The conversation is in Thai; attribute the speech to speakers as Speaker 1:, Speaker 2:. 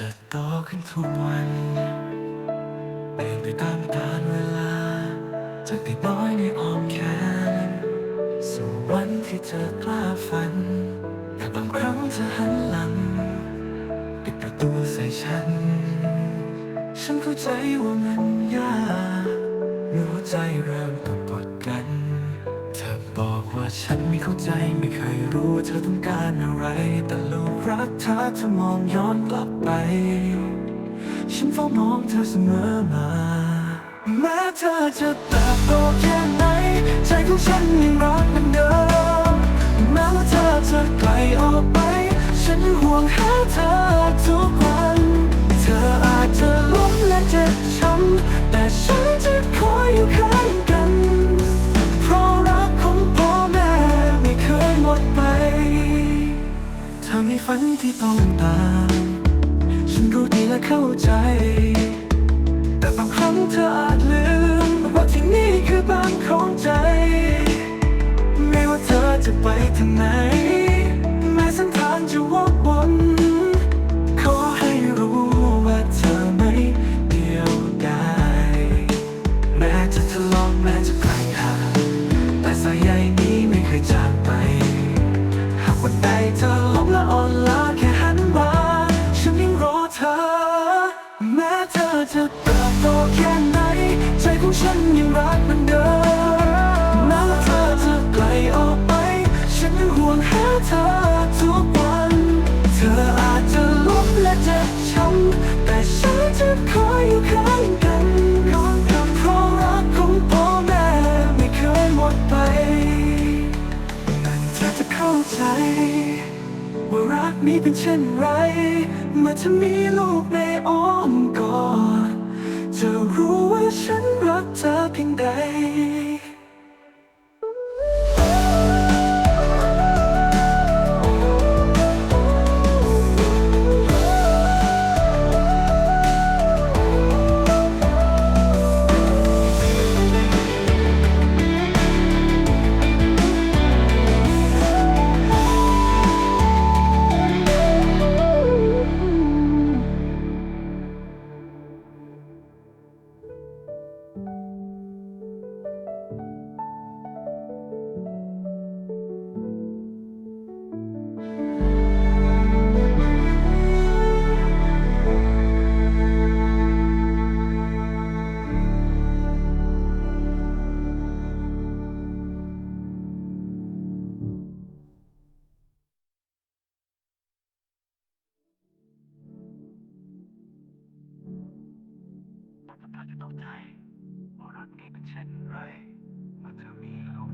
Speaker 1: ติบโตขึ้นทุกวันเปลี่ยนไปตามกาลเวลา จากเด็กน้อยในอ้อมแขนสู่วันที่เธอกล้าฝัน แต่บางครั้งเธอหันหลังปิดประตูใส่ฉัน ฉันเข้าใจว่ามันย เข้าใจไม่เคยรู้เธอต้องการอะไร แต่ลูกรักเธอเธอมองย้อนกลับไป ฉันเฝ้ามองเธอเสมอมา แม้เธอจะเติบโตแค่ไหน ใจของฉันยังรักเหมือนเดิมแม้ว่าเธอจะไกลออกไป ฉันห่วงหาเธอ เธอมีฝันที่ต้องตาม ฉันรู้ดีและเข้าใจ แต่บางครั้งเธออาจลืมว่าที่นี่คือบ้านของใจ ไม่ว่าเธอจะไปทางไหน ฉันยังรักเหมือนเดิมแม้ว่าเธอจะไกลออกไป ฉันยังห่วงหาเธอทุกวัน เธออาจจะล้มและเจ็บช้ำแต่ฉันจะคอยอยู่ข้างกันก่อนกันเพราะรักของพ่อแม่ไม่เคยหมดไปนั่นเธอจะเข้าใจว่ารักนี้เป็นเช่นไร เมื่อเธอมีลูกในอ้อมกอด จะรู้ว่าฉันรักเธอเพียงใด not need to right. But to me, only.